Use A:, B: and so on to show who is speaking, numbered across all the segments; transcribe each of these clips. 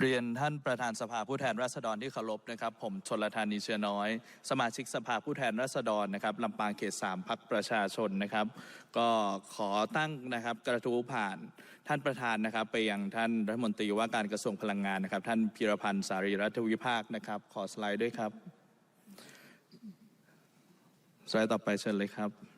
A: เรียนท่านประธานสภาผู้แทนราษฎรที่เคารพนะครับ ผมชนลธานีเชื้อน้อย สมาชิกสภาผู้แทนราษฎรนะครับลำปางเขตสามพักประชาชนนะครับ ก็ขอตั้งนะครับกระทู้ผ่านท่านประธานนะครับ ไปยังท่านรัฐมนตรีว่าการกระทรวงพลังงานนะครับ ท่านพิรพันธ์สารีรัฐวิภาคนะครับ ขอสไลด์ด้วยครับสไลด์ต่อไปเชิญเลยครับ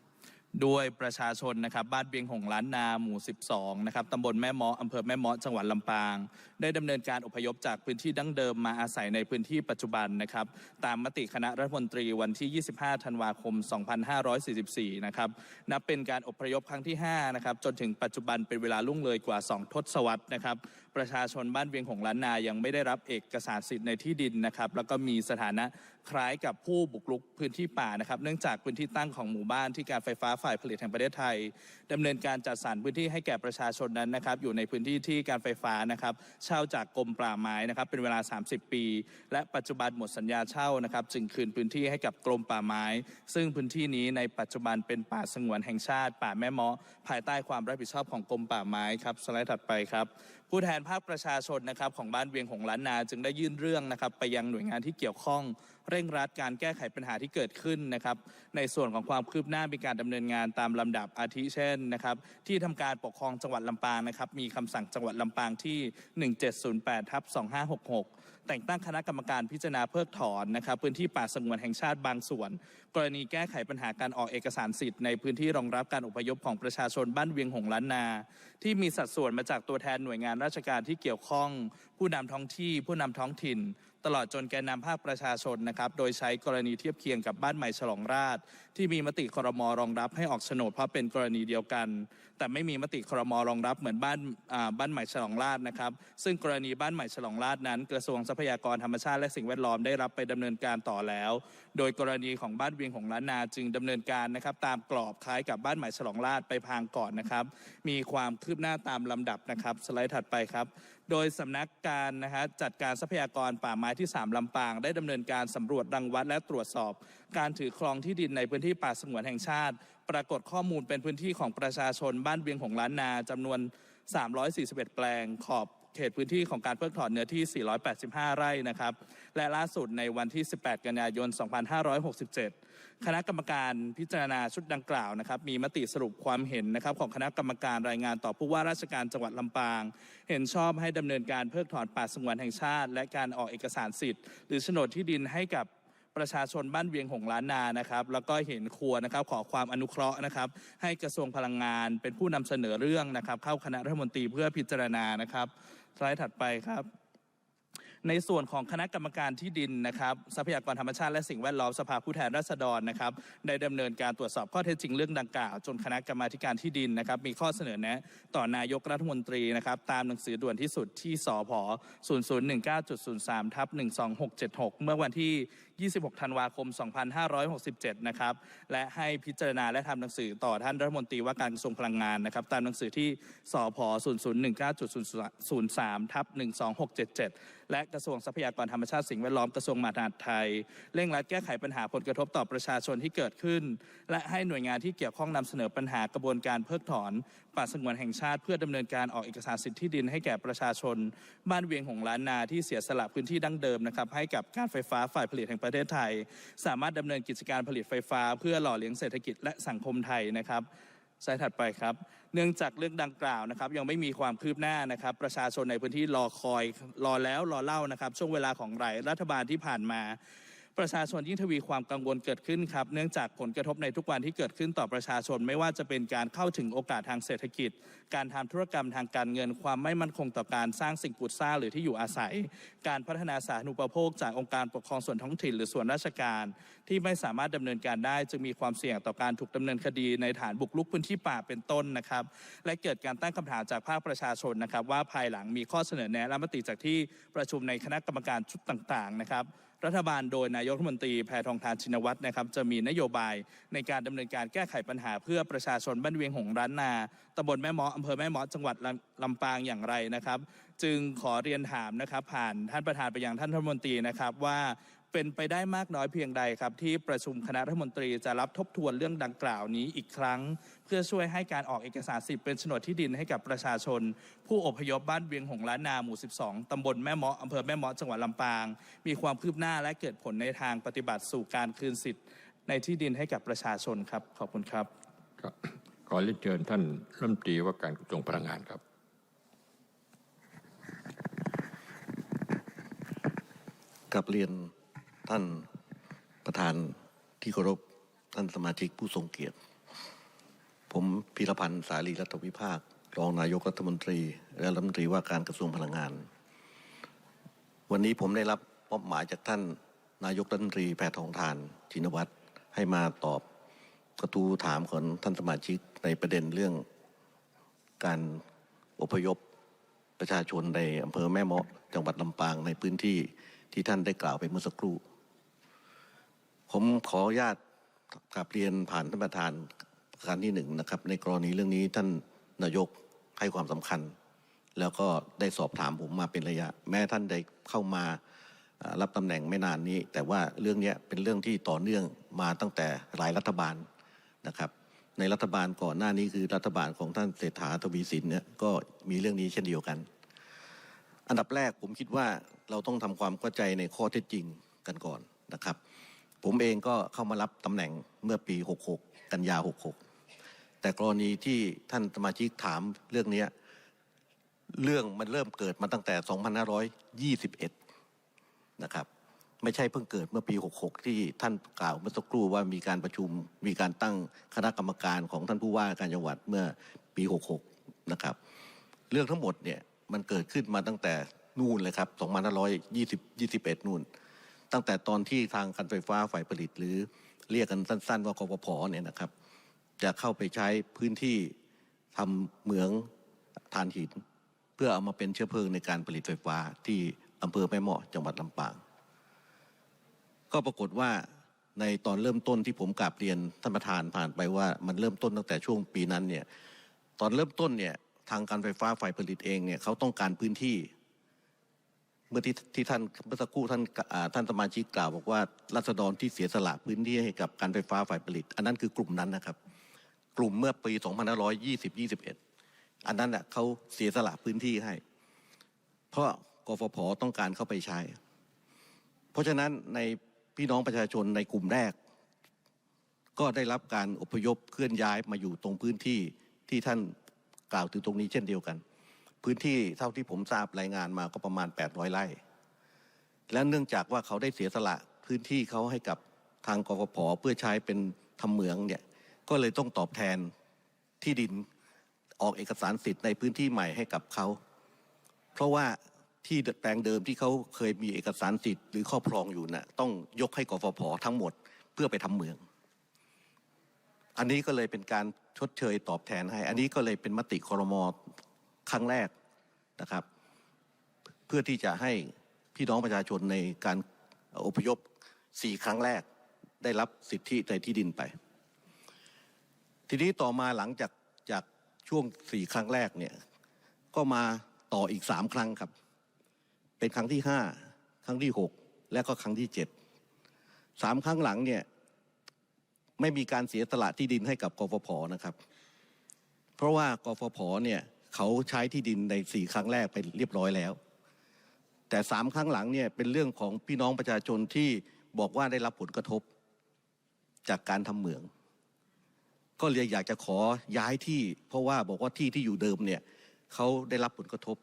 A: ด้วยประชาชนนะครับบ้านเบียงหงล้านนาหมู่ 12 นะครับตำบลแม่เมาะอำเภอแม่เมาะจังหวัดลำปาง ได้ดำเนินการอพยพจากพื้นที่ดั้งเดิมมาอาศัยในพื้นที่ปัจจุบันนะครับตามมติคณะรัฐมนตรีวันที่ 25 ธันวาคม 2544 นะครับนับเป็นการอพยพครั้งที่ 5 นะครับจนถึงปัจจุบันเป็นเวลาล่วงเลยกว่า 2 ทศวรรษนะครับประชาชนบ้านเวียงหงล้านนายังไม่ได้รับเอกสารสิทธิ์ในที่ดินนะครับ แล้วก็มีสถานะคล้ายกับผู้บุกรุกพื้นที่ป่านะครับ เนื่องจากพื้นที่ตั้งของหมู่บ้านที่การไฟฟ้าฝ่ายผลิตแห่งประเทศไทยดำเนินการจัดสรรพื้นที่ให้แก่ประชาชนนั้นนะครับ อยู่ในพื้นที่ที่การไฟฟ้านะครับเช่าจากกรมป่าไม้นะครับ เป็นเวลา 30 ปี และปัจจุบันหมดสัญญาเช่านะครับจึงคืนพื้นที่ให้กับกรมป่าไม้ ซึ่งพื้นที่นี้ในปัจจุบันเป็นป่าสงวนแห่งชาติ ป่าแม่เมาะภายใต้ความรับผิดชอบของกรมป่าไม้ครับสไลด์ถัดไปครับ ผู้แทนภาคประชาชนนะครับของบ้านเวียงหงล้านนาจึงได้ยื่นเรื่องนะครับ ไปยังหน่วยงานที่เกี่ยวข้อง เร่งรัดการแก้ไขปัญหาที่เกิดขึ้นนะครับ ในส่วนของความคืบหน้ามีการดำเนินงานตามลำดับอาทิเช่นนะครับ ที่ทำการปกครองจังหวัดลำปางนะครับ มีคำสั่งจังหวัดลำปางที่ 1708ทับ2566 แต่งตั้งคณะกรรมการพิจารณาเพิกถอนนะครับ พื้นที่ป่าสงวนแห่งชาติบางส่วน กรณีแก้ไขปัญหาการออกเอกสารสิทธิ์ในพื้นที่รองรับการอพยพของประชาชนบ้านเวียงหงล้านนา ที่มีสัดส่วนมาจากตัวแทนหน่วยงานราชการที่เกี่ยวข้อง ผู้นำท้องที่ผู้นำท้องถิ่น ตลอดจนแกนนำภาคประชาชนนะครับโดยใช้กรณีเทียบเคียงกับบ้านใหม่ฉลองราช ที่มีมติครมรองรับให้ออกโฉนดเพราะเป็นกรณีเดียวกัน แต่ไม่มีมติครมรองรับเหมือนบ้านบ้านใหม่ฉลองราชนะครับซึ่งกรณีบ้านใหม่ฉลองราชนั้น กระทรวงทรัพยากรธรรมชาติและสิ่งแวดล้อมได้รับไปดำเนินการต่อแล้วโดยกรณีของบ้านเวียงของล้านนาจึงดำเนินการนะครับ ตามกรอบคล้ายกับบ้านใหม่ฉลองราชไปพางก่อนนะครับ มีความคืบหน้าตามลำดับนะครับ สไลด์ถัดไปครับ โดยสำนักการนะฮะจัดการทรัพยากรป่าไม้ที่ 3ลำปาง ได้ดำเนินการสำรวจรังวัดและตรวจสอบ การถือครองที่ดินในพื้นที่ป่าสงวนแห่งชาติ ปรากฏข้อมูลเป็นพื้นที่ของประชาชนบ้านเวียงของล้านนาจำนวน 341 แปลงขอบเขตพื้นที่ของการเพิกถอนเนื้อที่ 485 ไร่นะครับ และล่าสุดในวันที่ 18 กันยายน 2567 คณะกรรมการพิจารณาชุดดังกล่าวนะครับ มีมติสรุปความเห็นนะครับของคณะกรรมการรายงานต่อผู้ว่าราชการจังหวัดลำปาง เห็นชอบให้ดำเนินการเพิกถอนป่าสงวนแห่งชาติ และการออกเอกสารสิทธิ์ หรือโฉนดที่ดินให้กับ ประชาชนบ้านเวียงหงล้านนานะครับแล้วก็เห็นควรนะครับขอความอนุเคราะห์นะครับ ให้กระทรวงพลังงานเป็นผู้นำเสนอเรื่องนะครับ เข้าคณะรัฐมนตรีเพื่อพิจารณานะครับสไลด์ถัดไปครับ ในส่วนของคณะกรรมการที่ดินนะครับทรัพยากรธรรมชาติและสิ่งแวดล้อมสภาผู้แทนราษฎรนะครับได้ดำเนินการตรวจสอบข้อเท็จจริงเรื่องดังกล่าว จนคณะกรรมาการที่ดินนะครับมีข้อเสนอแนะต่อนายกรัฐมนตรีนะครับตามหนังสือด่วนที่สุดที่สพ0019.03ทับ12676 เมื่อวันที่ 26 ธันวาคม 2567 นะครับและให้พิจารณาและทำหนังสือต่อท่านรัฐมนตรีว่าการกระทรวงพลังงานนะครับตามหนังสือที่สพ0019.03ทับ12677 และกระทรวงทรัพยากรธรรมชาติสิ่งแวดล้อมกระทรวงมหาดไทย เร่งรัดแก้ไขปัญหาผลกระทบต่อประชาชนที่เกิดขึ้น และให้หน่วยงานที่เกี่ยวข้องนำเสนอปัญหากระบวนการเพิกถอนป่าสงวนแห่งชาติ เพื่อดำเนินการออกเอกสารสิทธิที่ดิน ให้แก่ประชาชน บ้านเวียงหงล้านนาที่เสียสละพื้นที่ดั้งเดิมนะครับให้กับการไฟฟ้าฝ่ายผลิตแห่งประเทศไทย สามารถดำเนินกิจการผลิตไฟฟ้า เพื่อหล่อเลี้ยงเศรษฐกิจและสังคมไทยนะครับ สไลด์ถัดไปครับ เนื่องจากเรื่องดังกล่าวนะครับ ยังไม่มีความคืบหน้านะครับ ประชาชนในพื้นที่รอคอยรอแล้วรอเล่านะครับ ช่วงเวลาของหลายรัฐบาลที่ผ่านมา ประชาชนยิ่งทวีความกังวลเกิดขึ้นครับ เนื่องจากผลกระทบในทุกวันที่เกิดขึ้นต่อประชาชน ไม่ว่าจะเป็นการเข้าถึงโอกาสทางเศรษฐกิจ การทำธุรกรรมทางการเงิน ความไม่มั่นคงต่อการสร้างสิ่งปลูกสร้างหรือที่อยู่อาศัย การพัฒนาสาธารณูปโภค จากองค์การปกครองส่วนท้องถิ่น หรือส่วนราชการ ที่ไม่สามารถดำเนินการได้ จึงมีความเสี่ยงต่อการถูกดำเนินคดีในฐานบุกรุกพื้นที่ป่าเป็นต้นนะครับและเกิดการตั้งคำถามจากภาคประชาชนนะครับว่าภายหลังมีข้อเสนอแนะและมติจากที่ประชุมในคณะกรรมการชุดต่างๆนะครับ รัฐบาลโดยนายกรัฐมนตรีแพทองทานชินวัตรนะครับจะมีนโยบายในการดำเนินการแก้ไขปัญหาเพื่อประชาชนบ้านเวียงหงร้านนาตำบลแม่เมาะอำเภอแม่เมาะจังหวัดลลำปางอย่างไรนะครับ จึงขอเรียนถามนะครับ ผ่านท่านประธานไปยังท่านรัฐมนตรีนะครับว่า เป็นไปได้มากน้อยเพียงใดครับ ที่ประชุมคณะรัฐมนตรีจะรับทบทวนเรื่องดังกล่าวนี้อีกครั้ง เพื่อช่วยให้การออกเอกสารสิทธิ์เป็นโฉนดที่ดินให้กับประชาชน ผู้อพยพบ้านเวียงหงล้านนาหมู่ 12 ตำบลแม่เมาะอำเภอแม่เมาะจังหวัดลำปาง มีความคืบหน้าและเกิดผลในทางปฏิบัติสู่การคืนสิทธิ์ในที่ดินให้กับประชาชนครับขอบคุณครับ
B: ครับขอเรียนเชิญท่านรัฐมนตรีว่าการกระทรวงพลังงานครับ
C: กับเรียน ท่านประธานที่เคารพท่านสมาชิกผู้ทรงเกียรติ ผมพีรพันธ์สาลีรัฐวิภาค รองนายกรัฐมนตรี และรัฐมนตรีว่าการกระทรวงพลังงาน วันนี้ผมได้รับมอบหมายจากท่านนายกรัฐมนตรีแพทองทานชินวัตรให้มาตอบกระทู้ถามของท่านสมาชิกในประเด็นเรื่องการอพยพประชาชนในอำเภอแม่เมาะจังหวัดลำปางในพื้นที่ที่ท่านได้กล่าวไปเมื่อสักครู่ ผมขออนุญาตกลับเรียนผ่านท่านประธานประการที่หนึ่งนะครับ ในกรณีเรื่องนี้ท่านนายกให้ความสำคัญ แล้วก็ได้สอบถามผมมาเป็นระยะ แม้ท่านได้เข้ามารับตำแหน่งไม่นานนี้ แต่ว่าเรื่องนี้เป็นเรื่องที่ต่อเนื่องมาตั้งแต่หลายรัฐบาลนะครับ ในรัฐบาลก่อนหน้านี้คือรัฐบาลของท่านเศรษฐาทวีสินเนี่ยก็มีเรื่องนี้เช่นเดียวกัน อันดับแรกผมคิดว่าเราต้องทำความเข้าใจในข้อเท็จจริงกันก่อนนะครับ ผมเองก็เข้ามารับตำแหน่งเมื่อปี 66 กันยา 66 แต่กรณีที่ท่านสมาชิกถามเรื่องนี้เรื่องมันเริ่มเกิดมาตั้งแต่ 2521 นะครับ ไม่ใช่เพิ่งเกิดเมื่อปี 66 ที่ท่านกล่าวเมื่อสักครู่ว่ามีการประชุมมีการตั้งคณะกรรมการของท่านผู้ว่าการจังหวัดเมื่อปี 66 นะครับ เรื่องทั้งหมดเนี่ยมันเกิดขึ้นมาตั้งแต่นู่นเลยครับ 2520 21 นู่น ตั้งแต่ตอนที่ทางการไฟฟ้าฝ่ายผลิต หรือเรียกกันสั้น ๆ ว่ากฟผเนี่ยนะครับ จะเข้าไปใช้พื้นที่ทำเหมืองถ่านหิน เพื่อเอามาเป็นเชื้อเพลิงในการผลิตไฟฟ้าที่อำเภอแม่เมาะจังหวัดลำปาง ก็ปรากฏว่าในตอนเริ่มต้นที่ผมกราบเรียนท่านประธานผ่านไปว่ามันเริ่มต้นตั้งแต่ช่วงปีนั้นเนี่ยตอนเริ่มต้นเนี่ยทางการไฟฟ้าฝ่ายผลิตเองเนี่ยเขาต้องการพื้นที่ เมื่อที่ที่ท่านเมื่อสักครู่ท่านท่านสมาชิกกล่าวบอกว่ารัษฎรที่เสียสละพื้นที่ให้กับการไฟฟ้าฝ่ายผลิต อันนั้นคือกลุ่มนั้นนะครับ กลุ่มเมื่อปี 2520 21 อันนั้นน่ะเขาเสียสละพื้นที่ให้ เพราะกฟผต้องการเข้าไปใช้ เพราะฉะนั้นในพี่น้องประชาชนในกลุ่มแรก ก็ได้รับการอพยพเคลื่อนย้ายมาอยู่ตรงพื้นที่ที่ท่านกล่าวถึงตรงนี้เช่นเดียวกัน พื้นที่เท่าที่ผมทราบรายงานมาก็ประมาณ 800ไร่และเนื่องจากว่าเขาได้เสียสละพื้นที่เขาให้กับทางกฟผเพื่อใช้เป็นทำเหมืองเนี่ยก็เลยต้องตอบแทนที่ดินออกเอกสารสิทธิ์ในพื้นที่ใหม่ให้กับเขา เพราะว่าที่แปลงเดิมที่เขาเคยมีเอกสารสิทธิ์หรือครอบครองอยู่น่ะต้องยกให้กฟผทั้งหมดเพื่อไปทำเหมือง อันนี้ก็เลยเป็นการชดเชยตอบแทนให้ อันนี้ก็เลยเป็นมติคอรมอ ครั้งแรกนะครับ เพื่อที่จะให้พี่น้องประชาชนในการอพยพสี่ครั้งแรกได้รับสิทธิในที่ดินไป ทีนี้ต่อมาหลังจากจากช่วงสี่ครั้งแรกเนี่ยก็มาต่ออีกสามครั้งครับ เป็นครั้งที่ห้าครั้งที่หกและก็ครั้งที่เจ็ดสามครั้งหลังเนี่ยไม่มีการเสียสละที่ดินให้กับกฟผนะครับ เพราะว่ากฟผเนี่ย เขาใช้ที่ดินในสี่ครั้งแรกไปเรียบร้อยแล้ว แต่สามครั้งหลังเนี่ยเป็นเรื่องของพี่น้องประชาชนที่บอกว่าได้รับผลกระทบจากการทำเหมือง ก็เลยอยากจะขอย้ายที่ เพราะว่าบอกว่าที่ที่อยู่เดิมเนี่ยเขาได้รับผลกระทบ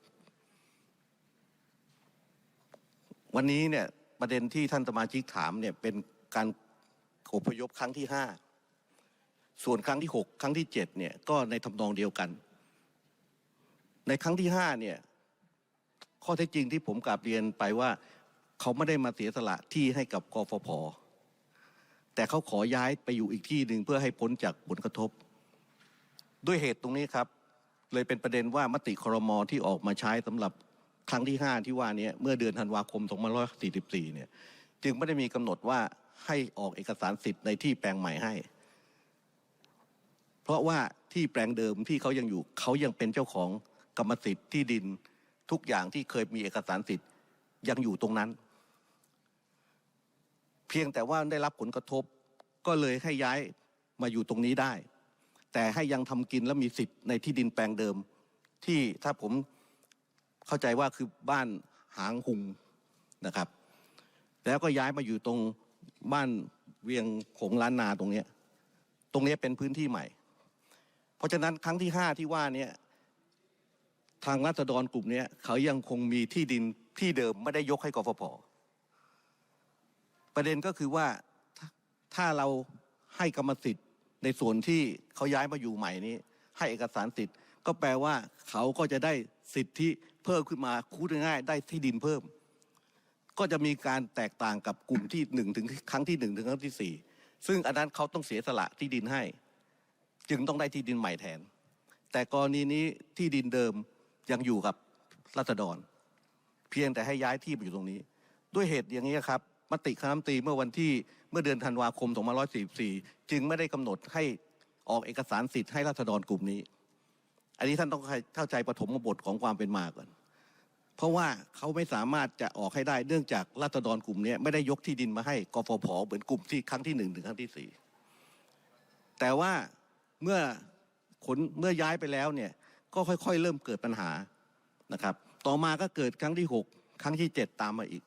C: วันนี้เนี่ยประเด็นที่ท่านสมาชิกถามเนี่ยเป็นการอพยพครั้งที่ห้าส่วนครั้งที่หกครั้งที่เจ็ดเนี่ยก็ในทำนองเดียวกัน ในครั้งที่ห้าเนี่ยข้อเท็จจริงที่ผมกราบเรียนไปว่าเขาไม่ได้มาเสียสละที่ให้กับกฟผแต่เขาขอย้ายไปอยู่อีกที่หนึ่งเพื่อให้พ้นจากผลกระทบ ด้วยเหตุตรงนี้ครับ เลยเป็นประเด็นว่ามติครมที่ออกมาใช้สำหรับครั้งที่ 5 ที่ว่านี้เมื่อเดือนธันวาคม2544เนี่ยจึงไม่ได้มีกำหนดว่าให้ออกเอกสารสิทธิ์ในที่แปลงใหม่ให้ เพราะว่าที่แปลงเดิมที่เขายังอยู่เขายังเป็นเจ้าของ กรรมสิทธิ์ที่ดินทุกอย่างที่เคยมีเอกสารสิทธิ์ยังอยู่ตรงนั้น เพียงแต่ว่าได้รับผลกระทบก็เลยให้ย้ายมาอยู่ตรงนี้ได้ แต่ให้ยังทำกินและมีสิทธิ์ในที่ดินแปลงเดิม ที่ถ้าผมเข้าใจว่าคือบ้านหางหุงนะครับ แล้วก็ย้ายมาอยู่ตรงบ้านเวียงขงล้านนาตรงนี้ตรงนี้เป็นพื้นที่ใหม่ เพราะฉะนั้นครั้งที่ห้าที่ว่านี้ ทางรัษฎรกลุ่มนี้เขายังคงมีที่ดินที่เดิมไม่ได้ยกให้กฟผประเด็นก็คือว่าถ้าเราให้กรรมสิทธิ์ในส่วนที่เขาย้ายมาอยู่ใหม่นี้ ให้เอกสารสิทธิ์ ก็แปลว่าเขาก็จะได้สิทธิเพิ่มขึ้นมาคูดง่ายได้ที่ดินเพิ่ม ก็จะมีการแตกต่างกับกลุ่มที่หนึ่งถึงครั้งที่หนึ่งถึงครั้งที่สี่ซึ่งอันนั้นเขาต้องเสียสละที่ดินให้ จึงต้องได้ที่ดินใหม่แทน แต่กรณีนี้ที่ดินเดิม ยังอยู่กับรัษฎร เพียงแต่ให้ย้ายที่ไปอยู่ตรงนี้ ด้วยเหตุอย่างนี้ครับมติคณะรัฐมนตรีเมื่อวันที่เมื่อเดือนธันวาคม2544 จึงไม่ได้กำหนดให้ออกเอกสารสิทธิ์ให้รัษฎรกลุ่มนี้ อันนี้ท่านต้องเข้าใจปฐมบทของความเป็นมาก่อน เพราะว่าเขาไม่สามารถจะออกให้ได้เนื่องจากรัษฎรกลุ่มนี้ไม่ได้ยกที่ดินมาให้กฟผเหมือนกลุ่มที่ครั้งที่หนึ่งถึงครั้งที่สี่แต่ว่าเมื่อขนเมื่อย้ายไปแล้วเนี่ย ก็ค่อยๆ เริ่มเกิดปัญหานะครับ ต่อมาก็เกิดครั้งที่หกครั้งที่เจ็ดตามมาอีก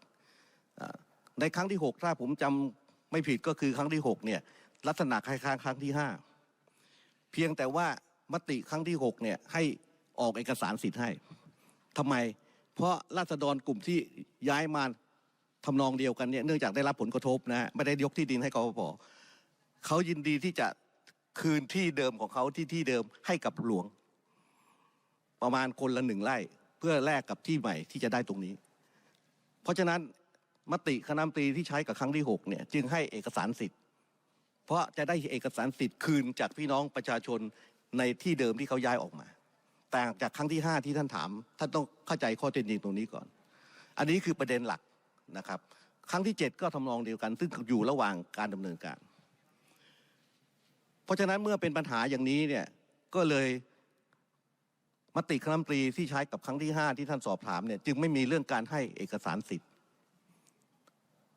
C: อในครั้งที่หกถ้าผมจำไม่ผิดก็คือครั้งที่หกเนี่ย ลักษณะคล้ายๆครั้งที่ห้าเพียงแต่ว่ามติครั้งที่หกเนี่ยให้ออกเอกสารสิทธิ์ให้ทำไม เพราะราษฎรกลุ่มที่ย้ายมาทำนองเดียวกันเนี่ยเนื่องจากได้รับผลกระทบนะฮะไม่ได้ยกที่ดินให้กฟผเขายินดีที่จะคืนที่เดิมของเขาที่ที่เดิมให้กับหลวง ประมาณคนละหนึ่งไร่ เพื่อแลกกับที่ใหม่ที่จะได้ตรงนี้ เพราะฉะนั้นมติคณะมนตรีที่ใช้กับครั้งที่หกเนี่ยจึงให้เอกสารสิทธิ์ เพราะจะได้เอกสารสิทธิ์คืนจากพี่น้องประชาชนในที่เดิมที่เขาย้ายออกมา แต่จากครั้งที่ห้าที่ท่านถามท่านต้องเข้าใจข้อเท็จจริงตรงนี้ก่อน อันนี้คือประเด็นหลักนะครับ ครั้งที่เจ็ดก็ทำนองเดียวกัน ซึ่งอยู่ระหว่างการดำเนินการ เพราะฉะนั้นเมื่อเป็นปัญหาอย่างนี้เนี่ยก็เลย มติคณะรัมนตรีที่ใช้กับครั้งที่ห้าที่ท่านสอบถามเนี่ยจึงไม่มีเรื่องการให้เอกสารสิทธิ์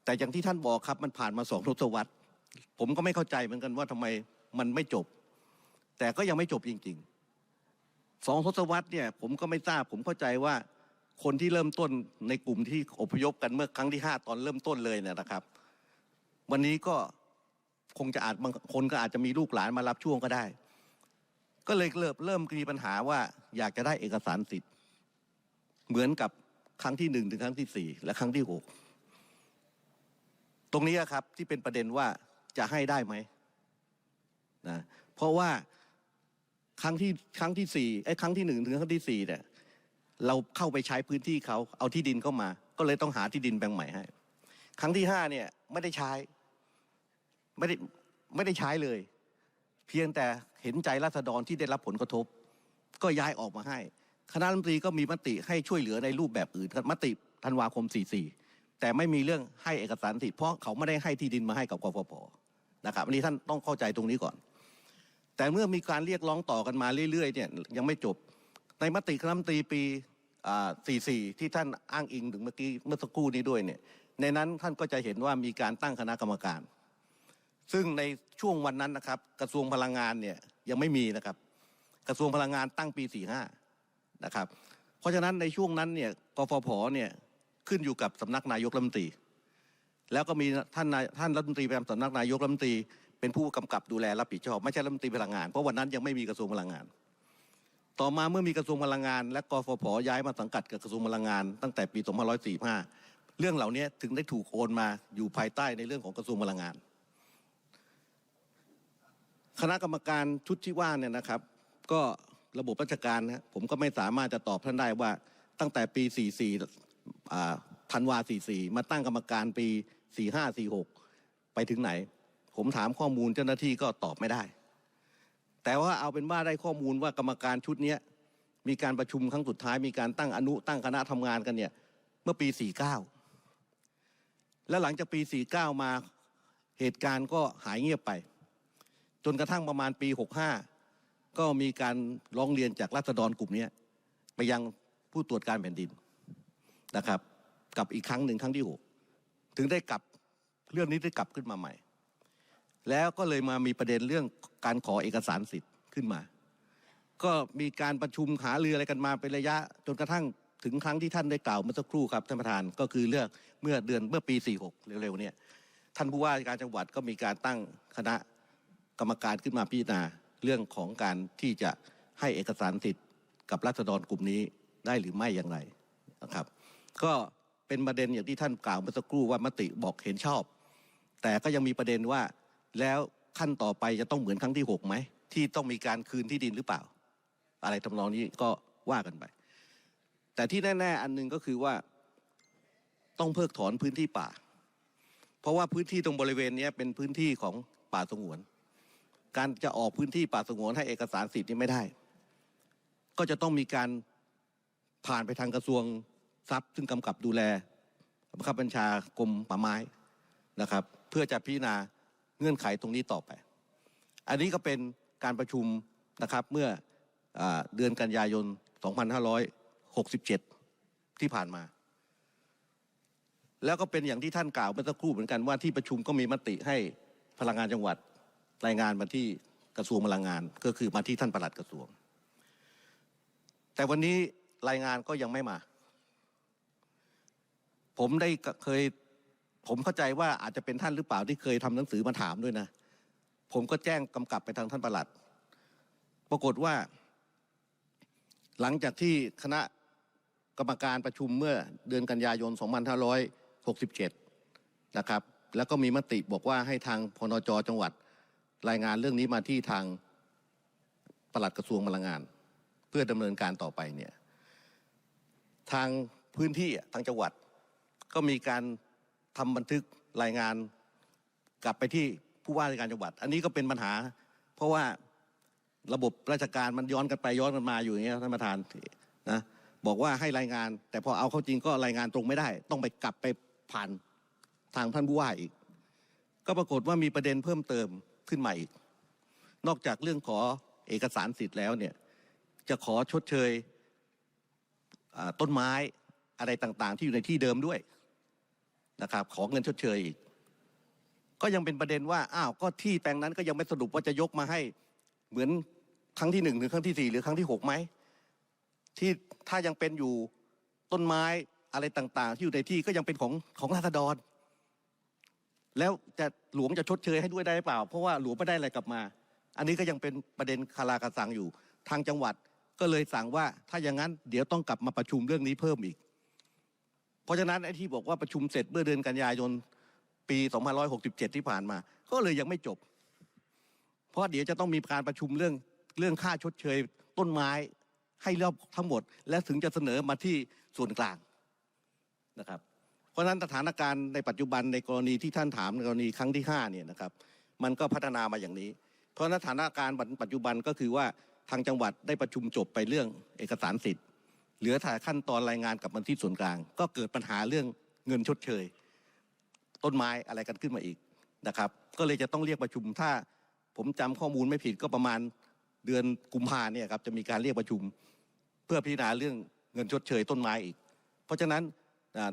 C: แต่อย่างที่ท่านบอกครับมันผ่านมาสองทศวรรษ ผมก็ไม่เข้าใจเหมือนกันว่าทำไมมันไม่จบ แต่ก็ยังไม่จบจริงๆสองทศวรรษเนี่ยผมก็ไม่ทราบ ผมเข้าใจว่าคนที่เริ่มต้นในกลุ่มที่อพยพกันเมื่อครั้งที่ห้าตอนเริ่มต้นเลยเนี่ยนะครับ วันนี้ก็คงจะอาจบางคนก็อาจจะมีลูกหลานมารับช่วงก็ได้ ก็เลยเริ่มเริ่มมีปัญหาว่าอยากจะได้เอกสารสิทธิ์ เหมือนกับครั้งที่หนึ่งถึงครั้งที่สี่และครั้งที่หกตรงนี้ครับที่เป็นประเด็นว่าจะให้ได้ไหมนะเพราะว่าครั้งที่ครั้งที่สี่ไอ้ครั้งที่หนึ่งถึงครั้งที่สี่เนี่ยเราเข้าไปใช้พื้นที่เขาเอาที่ดินเข้ามา ก็เลยต้องหาที่ดินแบ่งใหม่ให้ ครั้งที่ห้าเนี่ยไม่ได้ใช้ ไม่ได้ไม่ได้ใช้เลย เพียงแต่เห็นใจราษฎรที่ได้รับผลกระทบ ก็ย้ายออกมาให้ คณะรัฐมนตรีก็มีมติให้ช่วยเหลือในรูปแบบอื่นมติธันวาคม 44 แต่ไม่มีเรื่องให้เอกสารสิทธิ์เพราะเขาไม่ได้ให้ที่ดินมาให้กับกฟผนะครับอันนี้ท่านต้องเข้าใจตรงนี้ก่อน แต่เมื่อมีการเรียกร้องต่อกันมาเรื่อยๆเนี่ยยังไม่จบในมติคณะรัฐมนตรีปี 44 ที่ท่านอ้างอิงถึงเมื่อกี้เมื่อสักครู่นี้ด้วยเนี่ยในนั้นท่านก็จะเห็นว่ามีการตั้งคณะกรรมการ ซึ่งในช่วงวันนั้นนะครับ กระทรวงพลังงานเนี่ยยังไม่มีนะครับ กระทรวงพลังงานตั้งปี 45 นะครับ เพราะฉะนั้นในช่วงนั้นเนี่ยกฟผเนี่ยขึ้นอยู่กับสำนักนายกรัฐมนตรี แล้วก็มีท่านนายท่านรัฐมนตรีประจำสำนักนายกรัฐมนตรีเป็นผู้กำกับดูแลรับผิดชอบไม่ใช่รัฐมนตรีพลังงานเพราะวันนั้นยังไม่มีกระทรวงพลังงาน ต่อมาเมื่อมีกระทรวงพลังงาน และกฟผย้ายมาสังกัดกับกระทรวงพลังงาน ตั้งแต่ปี 2545 เรื่องเหล่านี้ถึงได้ถูกโอนมาอยู่ภายใต้ในเรื่องของกระทรวงพลังงาน คณะกรรมการชุดที่ว่าเนี่ยนะครับ ก็ระบบราชการนะผมก็ไม่สามารถจะตอบท่านได้ว่าตั้งแต่ปี 44อ่ธันวา 44 มาตั้งกรรมการปี 45 46 ไปถึงไหน ผมถามข้อมูลเจ้าหน้าที่ก็ตอบไม่ได้ แต่ว่าเอาเป็นว่าได้ข้อมูลว่ากรรมการชุดเนี้มีการประชุมครั้งสุดท้ายมีการตั้งอนุตั้งคณะทำงานกันเนี่ยเมื่อปี 49 แล้วหลังจากปี 49 มาเหตุการณ์ก็หายเงียบไป จนกระทั่งประมาณปี 65 ก็มีการร้องเรียนจากรัษฎรกลุ่มนี้ไปยังผู้ตรวจการแผ่นดินนะครับกับอีกครั้งหนึ่งครั้งที่6ถึงได้กลับเรื่องนี้ได้กลับขึ้นมาใหม่ แล้วก็เลยมามีประเด็นเรื่องการขอเอกสารสิทธิ์ขึ้นมา ก็มีการประชุมหาเรืออะไรกันมาเป็นระยะ จนกระทั่งถึงครั้งที่ท่านได้กล่าวเมื่อสักครู่ครับท่านประธานก็คือเรื่องเมื่อเดือนเมื่อปี 46 เร็วๆเนี่ยท่านผู้ว่าการจังหวัดก็มีการตั้งคณะ กรรมการขึ้นมาพิจารณาเรื่องของการที่จะให้เอกสารสิทธิ์กับรัษฎรกลุ่มนี้ได้หรือไม่อย่างไรนะครับ ก็เป็นประเด็นอย่างที่ท่านกล่าวเมื่อสักครู่ว่ามติบอกเห็นชอบ แต่ก็ยังมีประเด็นว่าแล้วขั้นต่อไปจะต้องเหมือนครั้งที่หกไหมที่ต้องมีการคืนที่ดินหรือเปล่า อะไรทำนองนี้ก็ว่ากันไป แต่ที่แน่ ๆ อันหนึงก็คือว่าต้องเพิกถอนพื้นที่ป่า เพราะว่าพื้นที่ตรงบริเวณนี้เป็นพื้นที่ของป่าสงวน การจะออกพื้นที่ป่าสงวนให้เอกสารสิทธิ์นี่ไม่ได้ ก็จะต้องมีการผ่านไปทางกระทรวงทรัพย์ ซึ่งกำกับดูแลบังคับบัญชากรมป่าไม้นะครับ เพื่อจะพิจารณาเงื่อนไขตรงนี้ต่อไป อันนี้ก็เป็นการประชุมนะครับเมื่ออเดือนกันยายน 2567 ที่ผ่านมา แล้วก็เป็นอย่างที่ท่านกล่าวเมื่อสักครู่เหมือนกันว่าที่ประชุมก็มีมติให้พลังงานจังหวัด รายงานมาที่กระทรวงพลังงาน ก็คือมาที่ท่านปลัดกระทรวง แต่วันนี้รายงานก็ยังไม่มา ผมได้เคย ผมเข้าใจว่าอาจจะเป็นท่านหรือเปล่าที่เคยทำหนังสือมาถามด้วยนะ ผมก็แจ้งกำกับไปทางท่านปลัด ปรากฏว่า หลังจากที่คณะกรรมการประชุมเมื่อเดือนกันยายน 2567 นะครับ แล้วก็มีมติบอกว่าให้ทางพนจจังหวัด รายงานเรื่องนี้มาที่ทางปลัดกระทรวงพลังงาน เพื่อดำเนินการต่อไปเนี่ยทางพื้นที่ทางจังหวัด ก็มีการทำบันทึกรายงานกลับไปที่ผู้ว่าราชการจังหวัด อันนี้ก็เป็นปัญหา เพราะว่าระบบราชการมันย้อนกันไปย้อนกันมาอยู่อย่างเงี้ยท่านประธานนะบอกว่าให้รายงาน แต่พอเอาเข้าจริงก็รายงานตรงไม่ได้ ต้องไปกลับไปผ่านทางท่านผู้ว่าอีก ก็ปรากฏว่ามีประเด็นเพิ่มเติม ขึ้นมาอีกนอกจากเรื่องขอเอกสารสิทธิ์แล้วเนี่ยจะขอชดเชยต้นไม้อะไรต่างๆ ที่อยู่ในที่เดิมด้วยนะครับ ขอเงินชดเชยอีก ก็ยังเป็นประเด็นว่าอ้าวก็ที่แปลงนั้นก็ยังไม่สรุปว่าจะยกมาให้เหมือนครั้งที่หนึ่งหรือครั้งที่สี่หรือครั้งที่หกไหมที่ถ้ายังเป็นอยู่ต้นไม้อะไรต่างๆ ที่อยู่ในที่ก็ยังเป็นของของราษฎร แล้วจะหลวงจะชดเชยให้ด้วยได้หรือเปล่า เพราะว่าหลวงไม่ได้อะไรกลับมา อันนี้ก็ยังเป็นประเด็นคาราคาซังอยู่ ทางจังหวัดก็เลยสั่งว่าถ้าอย่างนั้นเดี๋ยวต้องกลับมาประชุมเรื่องนี้เพิ่มอีก เพราะฉะนั้นไอ้ที่บอกว่าประชุมเสร็จเมื่อเดือนกันยายนปี 2567 ที่ผ่านมา ก็เลยยังไม่จบ เพราะเดี๋ยวจะต้องมีการประชุมเรื่องเรื่องค่าชดเชย ต้นไม้ให้รอบทั้งหมด และถึงจะเสนอมาที่ส่วนกลางนะครับ เพราะฉะนั้นสถานการณ์ในปัจจุบันในกรณีที่ท่านถามในกรณีครั้งที่ห้าเนี่ยนะครับมันก็พัฒนามาอย่างนี้ เพราะสถานการณ์ปัจจุบันก็คือว่าทางจังหวัดได้ประชุมจบไปเรื่องเอกสารสิทธิ์เหลือถ่ายขั้นตอนรายงานกับมันที่ส่วนกลาง ก็เกิดปัญหาเรื่องเงินชดเชย ต้นไม้อะไรกันขึ้นมาอีกนะครับ ก็เลยจะต้องเรียกประชุมถ้าผมจำข้อมูลไม่ผิดก็ประมาณเดือนกุมภาเนี่ยครับจะมีการเรียกประชุม เพื่อพิจารณาเรื่องเงินชดเชยต้นไม้อีก เพราะฉะนั้น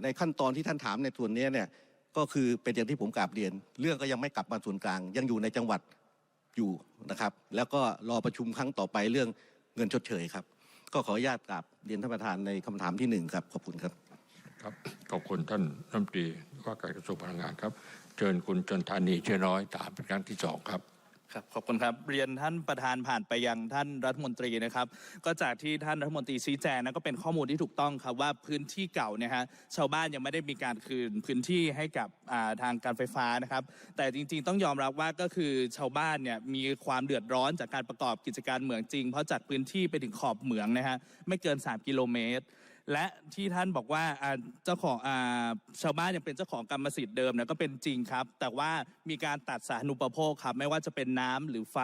C: ในขั้นตอนที่ท่านถามในส่วนนี้เนี่ยก็คือเป็นอย่างที่ผมกราบเรียน เรื่องก็ยังไม่กลับมาส่วนกลาง ยังอยู่ในจังหวัดอยู่นะครับ แล้วก็รอประชุมครั้งต่อไปเรื่องเงินชดเชยครับ ก็ขออนุญาตกราบเรียนท่านประธานในคำถามที่หนึ่งครับขอบคุณครับ
B: ครับขอบคุณท่านรัฐมนตรีว่าการกระทรวงพลังงานครับเชิญคุณจันทานีเชื่อน้อยถามเป็นครั้งที่สองครับ
A: ครับขอบคุณครับเรียนท่านประธานผ่านไปยังท่านรัฐมนตรีนะครับ ก็จากที่ท่านรัฐมนตรีชี้แจงนะก็เป็นข้อมูลที่ถูกต้องครับว่าพื้นที่เก่าเนี่ยฮะชาวบ้านยังไม่ได้มีการคืนพื้นที่ให้กับอ่าทางการไฟฟ้านะครับ แต่จริงๆต้องยอมรับว่าก็คือชาวบ้านเนี่ยมีความเดือดร้อนจากการประกอบกิจการเหมืองจริง เพราะจากพื้นที่ไปถึงขอบเหมืองนะฮะไม่เกิน 3 กิโลเมตร และที่ท่านบอกว่าอ่าเจ้าของอ่าชาวบ้านยังเป็นเจ้าของกรรมสิทธิ์เดิมนี่ยก็เป็นจริงครับ แต่ว่ามีการตัดสาธารณูปโภคครับไม่ว่าจะเป็นน้ำหรือไฟ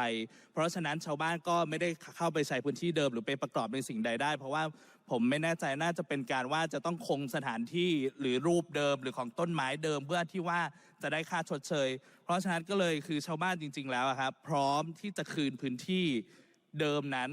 A: เพราะฉะนั้นชาวบ้านก็ไม่ได้เข้าไปใช้พื้นที่เดิมหรือไปประกอบในสิ่งใดได้ เพราะว่าผมไม่แน่ใจน่าจะเป็นการว่าจะต้องคงสถานที่หรือรูปเดิมหรือของต้นไม้เดิมเพื่อที่ว่าจะได้ค่าชดเชย เพราะฉะนั้นก็เลยคือชาวบ้านจริง ๆ แล้วอะครับ พร้อมที่จะคืนพื้นที่เดิมนั้น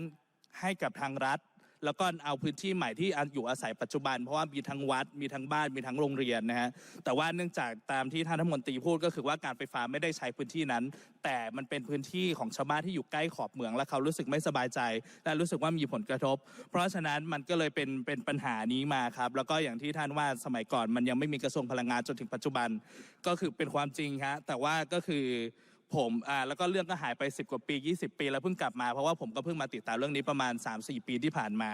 A: ให้กับทางรัฐ แล้วก็เอาพื้นที่ใหม่ที่อยู่อาศัยปัจจุบัน เพราะว่ามีทั้งวัดมีทั้งบ้านมีทั้งโรงเรียนนะฮะแต่ว่าเนื่องจากตามที่ท่านรัฐมนตรีพูดก็คือว่าการไฟฟ้าไม่ได้ใช้พื้นที่นั้น แต่มันเป็นพื้นที่ของชาวบ้านที่อยู่ใกล้ขอบเมือง และเขารู้สึกไม่สบายใจ และรู้สึกว่ามีผลกระทบ เพราะฉะนั้นมันก็เลยเป็นเป็นปัญหานี้มาครับ แล้วก็อย่างที่ท่านว่าสมัยก่อน มันยังไม่มีกระทรวงพลังงานจนถึงปัจจุบัน ก็คือเป็นความจริงฮะแต่ว่าก็คือ ผมอ่าแล้วก็เรื่องก็หายไป 10 กว่าปี 20 ปีแล้วเพิ่งกลับมาเพราะว่าผมก็เพิ่งมาติดตามเรื่องนี้ประมาณ 3-4 ปีที่ผ่านมา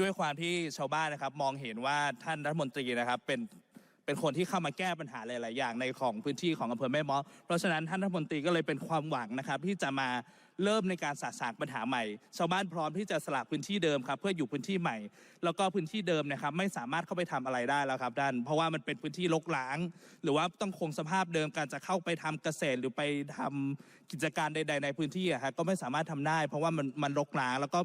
A: ด้วยความที่ชาวบ้านนะครับมองเห็นว่าท่านรัฐมนตรีนะครับเป็นเป็นคนที่เข้ามาแก้ปัญหาหลาย ๆ อย่างในของพื้นที่ของอำเภอแม่ม้อเพราะฉะนั้นท่านรัฐมนตรีก็เลยเป็นความหวังนะครับที่จะมา เริ่มในการสะสางปัญหาใหม่ ชาวบ้านพร้อมที่จะสละพื้นที่เดิมครับเพื่ออยู่พื้นที่ใหม่ แล้วก็พื้นที่เดิมนะครับไม่สามารถเข้าไปทำอะไรได้แล้วครับท่านเพราะว่ามันเป็นพื้นที่รกร้าง หรือว่าต้องคงสภาพเดิมการจะเข้าไปทำเกษตรหรือไปทำกิจการใด ๆ ในพื้นที่อะฮะก็ไม่สามารถทำได้ เพราะว่ามันมันรกร้างแล้วก็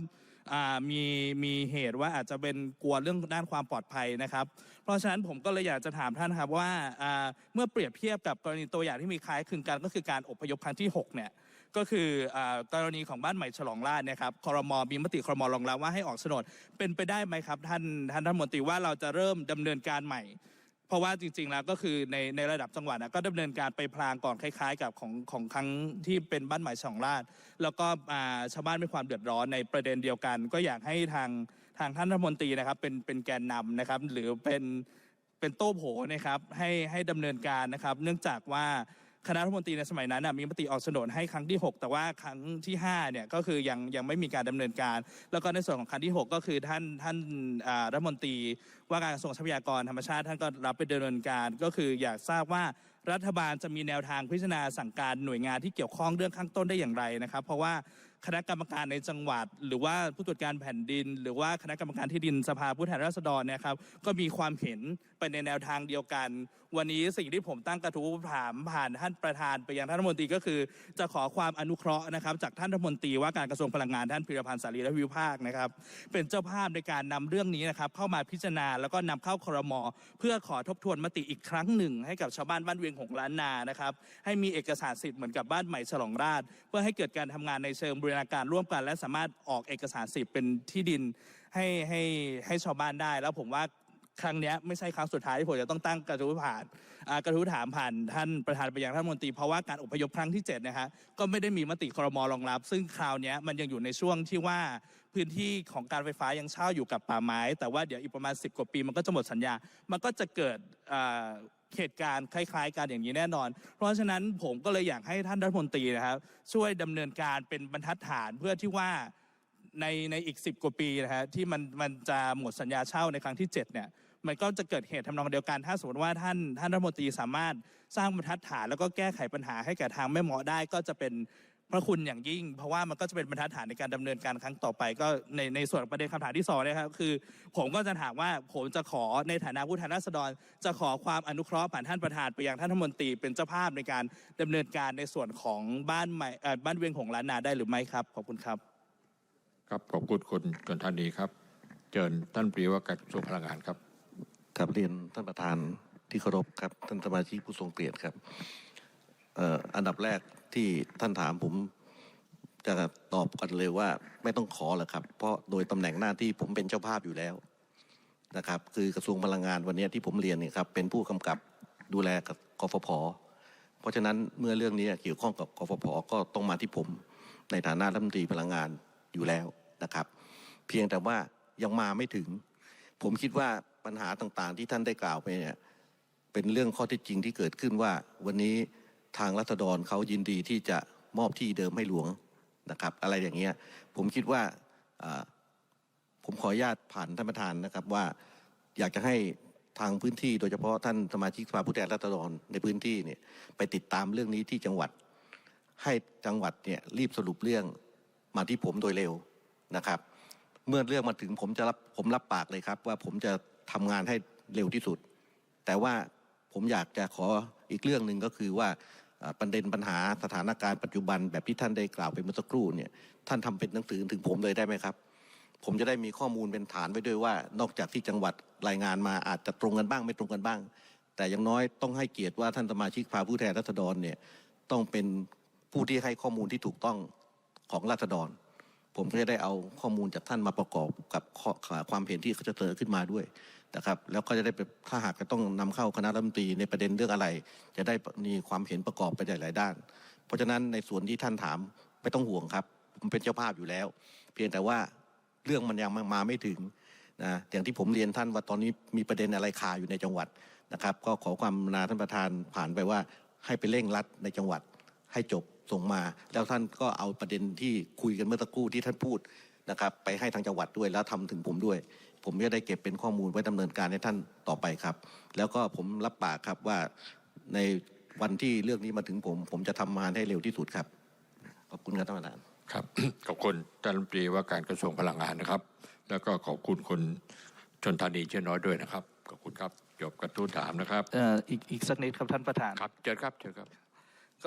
A: มีมีเหตุว่าอาจจะเป็นกลัวเรื่องด้านความปลอดภัยนะครับ เพราะฉะนั้นผมก็เลยอยากจะถามท่านครับว่าอ่าเมื่อเปรียบเทียบกับกรณีตัวอย่างที่มีคล้ายคลึงกันก็คือการอพยพครั้งที่6เนี่ย ก็คืออกรณีของบ้านใหม่ฉลองราชนะครับคอรมอมีมติคอรมอรองรับว่าให้ออกโฉนดเป็นไปได้ไหมครับ ท่านท่านรัฐมนตรีว่าเราจะเริ่มดำเนินการใหม่ เพราะว่าจริง ๆ แล้วก็คือในในระดับจังหวัดนะก็ดำเนินการไปพลางก่อนคล้าย ๆ กับของของครั้งที่เป็นบ้านใหม่ฉลองราชแล้วก็ชาวบ้านมีความเดือดร้อนในประเด็นเดียวกัน ก็อยากให้ทางทางท่านรัฐมนตรีนะครับเป็นเป็นแกนนำนะครับหรือเป็นเป็นโต้โผนะครับให้ให้ดำเนินการนะครับ เนื่องจากว่า คณะรัฐมนตรีในสมัยนั้นมีมติออกโฉนดให้ครั้งที่ 6 แต่ว่าครั้งที่5เนี่ยก็คือยังยังไม่มีการดำเนินการ แล้วก็ในส่วนของครั้งที่ 6 ก็คือท่านท่านรัฐมนตรีว่าการกระทรวงทรัพยากรธรรมชาติท่านก็รับไปดำเนินการก็คืออยากทราบว่ารัฐบาลจะมีแนวทางพิจารณาสั่งการหน่วยงานที่เกี่ยวข้องเรื่องข้างต้นได้อย่างไรนะครับ เพราะว่าคณะกรรมการในจังหวัด หรือว่าผู้ตรวจการแผ่นดิน หรือว่าคณะกรรมการที่ดินสภาผู้แทนราษฎรเนยครับก็มีความเห็นไปในแนวทางเดียวกัน วันนี้สิ่งที่ผมตั้งกระทู้ถามผ่านท่านประธานไปยังท่านรัฐมนตรีก็คือ จะขอความอนุเคราะห์นะครับจากท่านรัฐมนตรีว่าการกระทรวงพลังงานท่านพิรพันธ์สารีรัฐวิภาคนะครับเป็นเจ้าภาพในการนำเรื่องนี้นะครับเข้ามาพิจารณาแล้วก็นำเข้าครมเพื่อขอทบทวนมติอีกครั้งหนึ่ง ให้กับชาวบ้านบ้านเวียงหงล้านนานะครับให้มีเอกสารสิทธิ์เหมือนกับบ้านใหม่ฉลองราช เพื่อให้เกิดการทำงานในเชิงบรณาการร่วมกัน และสามารถออกเอกสารสิทธิ์เป็นที่ดินให้ให้ให้ชาวบ้านได้ แล้วผมว่า ครั้งนี้ไม่ใช่ครั้งสุดท้ายที่ผมจะต้องตั้งกระทู้ผ่านอ่ากระทู้ถามผ่านท่านประธานไปยังท่านมนตรีเพราะว่าการอพยพครั้งที่7นะฮะก็ไม่ได้มีมติครมรองรับ ซึ่งคราวนี้มันยังอยู่ในช่วงที่ว่าพื้นที่ของการไฟฟ้ายังเช่าอยู่กับป่าไม้ แต่ว่าเดี๋ยวอีกประมาณ 10 กว่าปีมันก็จะหมดสัญญา มันก็จะเกิดเหตุการณ์คล้าย ๆกันอย่างนี้แน่นอน เพราะฉะนั้นผมก็เลยอยากให้ท่านรัฐมนตรีนะครับช่วยดำเนินการเป็นบรรทัดฐานเพื่อที่ว่า ในในอีก 10 กว่าปีนะฮะที่มันมันจะหมดสัญญาเช่าในครั้งที่ 7 เนี่ย มันก็จะเกิดเหตุทำนองเดียวกัน ถ้าสมมติว่าท่านท่านรัฐมนตรีสามารถสร้างบรรทัดฐานแล้วก็แก้ไขปัญหาให้แก่ทางแม่หมอได้ก็จะเป็นพระคุณอย่างยิ่ง เพราะว่ามันก็จะเป็นบรรทัดฐานในการดำเนินการครั้งต่อไปก็ในในส่วนประเด็นคำถามที่สองนะครับคือ ผมก็จะถามว่าผมจะขอในฐานะผู้แทนราษฎร จะขอความอนุเคราะห์ผ่านท่านประธานไปยังท่านรัฐมนตรีเป็นเจ้าภาพในการดำเนินการในส่วนของบ้านใหม่บ้านเวียงของล้านนาได้หรือไม่ครับขอบคุณครับ
B: ครับขอบคุณคุณจนทานีครับเชิญท่านปรีว่าการกระทรวงพลังงานครับ
C: กับเรียนท่านประธานที่เคารพครับท่านสมาชิกผู้ทรงเกียรติครับอันดับแรกที่ท่านถามผมจะตอบกันเลยว่าไม่ต้องขอหรอกครับ เพราะโดยตำแหน่งหน้าที่ผมเป็นเจ้าภาพอยู่แล้วนะครับ คือกระทรวงพลังงานวันนี้ที่ผมเรียนเนี่ยครับเป็นผู้กำกับดูแลกับกฟผเพราะฉะนั้นเมื่อเรื่องนี้เกี่ยวข้องกับกฟผก็ต้องมาที่ผมในฐานะรัฐมนตรีพลังงานอยู่แล้ว นะครับ เพียงแต่ว่ายังมาไม่ถึง ผมคิดว่าปัญหาต่างๆ ที่ท่านได้กล่าวไปเนี่ยเป็นเรื่องข้อเท็จจริงที่เกิดขึ้นว่าวันนี้ทางรัษฎรเขายินดีที่จะมอบที่เดิมให้หลวงนะครับ อะไรอย่างเงี้ยผมคิดว่าอ่าผมขออนุญาตผ่านท่านประธานนะครับว่าอยากจะให้ทางพื้นที่โดยเฉพาะท่านสมาชิกสภาผู้แทนราษฎรในพื้นที่เนี่ยไปติดตามเรื่องนี้ที่จังหวัด ให้จังหวัดเนี่ยรีบสรุปเรื่องมาที่ผมโดยเร็ว นะครับ เมื่อเรื่องมาถึงผมจะรับผมรับปากเลยครับ ว่าผมจะทำงานให้เร็วที่สุด แต่ว่าผมอยากจะขออีกเรื่องหนึ่งก็คือว่าประเด็นปัญหาสถานการณ์ปัจจุบันแบบที่ท่านได้กล่าวไปเมื่อสักครู่เนี่ยท่านทำเป็นหนังสือถึงผมเลยได้ไหมครับ ผมจะได้มีข้อมูลเป็นฐานไว้ด้วยว่า นอกจากที่จังหวัดรายงานมาอาจจะตรงกันบ้างไม่ตรงกันบ้าง แต่อย่างน้อยต้องให้เกียรติว่าท่านสมาชิกภาผู้แทนราษฎรเนี่ยต้องเป็นผู้ที่ให้ข้อมูลที่ถูกต้องของราษฎร ผมก็จะได้เอาข้อมูลจากท่านมาประกอบกับข้อความเห็นที่เขาจะเสนอขึ้นมาด้วยนะครับ แล้วก็จะได้ไปถ้าหากจะต้องนำเข้าคณะรัฐมนตรีในประเด็นเรื่องอะไร จะได้มีความเห็นประกอบไปหลาย ๆ ด้าน เพราะฉะนั้นในส่วนที่ท่านถามไม่ต้องห่วงครับ ผมเป็นเจ้าภาพอยู่แล้ว เพียงแต่ว่าเรื่องมันยังมาไม่ถึงนะอย่างที่ผมเรียนท่านว่าตอนนี้มีประเด็นอะไรคาอยู่ในจังหวัดนะครับ ก็ขอความกรุณาท่านประธานผ่านไปว่าให้ไปเร่งรัดในจังหวัดให้จบ ส่งมา แล้วท่านก็เอาประเด็นที่คุยกันเมื่อสักครู่ที่ท่านพูดนะครับ ไปให้ทางจังหวัดด้วยแล้วทำถึงผมด้วย ผมจะได้เก็บเป็นข้อมูลไว้ดำเนินการให้ท่านต่อไปครับ แล้วก็ผมรับปากครับว่าในวันที่เรื่องนี้มาถึงผม ผมจะทำงานให้เร็วที่สุดครับขอบคุณครับท่านประธาน
B: ครับขอบคุณท่านรัฐมนตรีว่าการกระทรวงพลังงานนะครับ แล้วก็ขอบคุณคุณชนธานีเชื่อน้อยด้วยนะครับขอบคุณครับจบกระทู้ถามนะครับ
A: เอ่ออีกอีกสักนิดครับท่านประธาน
B: ครับเชิญครับเชิญครับ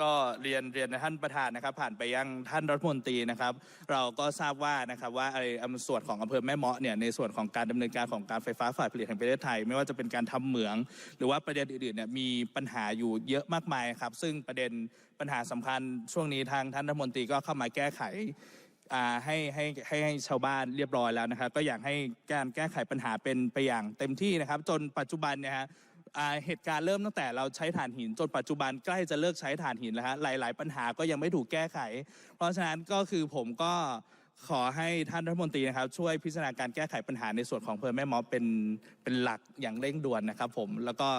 A: ก็เรียนเรียนท่านประธานนะครับ ผ่านไปยังท่านรัฐมนตรีนะครับ เราก็ทราบว่านะครับว่าไอ้ส่วนของอำเภอแม่เมาะเนี่ยในส่วนของการดำเนินการของการไฟฟ้าฝ่ายผลิตแห่งประเทศไทย ไม่ว่าจะเป็นการทำเหมือง หรือว่าประเด็นอื่นๆเนี่ยมีปัญหาอยู่เยอะมากมายครับ ซึ่งประเด็นปัญหาสำคัญช่วงนี้ทางท่านรัฐมนตรีก็เข้ามาแก้ไขให้ให้ให้ให้ชาวบ้านเรียบร้อยแล้วนะครับ ก็อยากให้การแก้ไขปัญหาเป็นไปอย่างเต็มที่นะครับ จนปัจจุบันเนี่ยฮะ เหตุการณ์เริ่มตั้งแต่เราใช้ถ่านหินจนปัจจุบันใกล้จะเลิกใช้ถ่านหินแล้วฮะหลาย ๆ ปัญหาก็ยังไม่ถูกแก้ไข เพราะฉะนั้นก็คือผมก็ขอให้ท่านรัฐมนตรีนะครับ ช่วยพิจารณาการแก้ไขปัญหาในส่วนของเพลินแม่มอเป็นเป็นหลักอย่างเร่งด่วนนะครับ ผมแล้วก็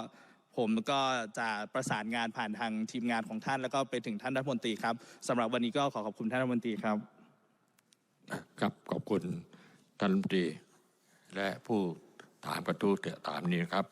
A: ผมก็จะประสานงานผ่านทางทีมงานของท่าน แล้วก็ไปถึงท่านรัฐมนตรีครับสำหรับวันนี้ก็ขอขอบคุณท่านรัฐมนตรีครับ
B: ครับขอบคุณท่านรัฐมนตรีและผู้ถามกระทู้ถามนี้นะครับ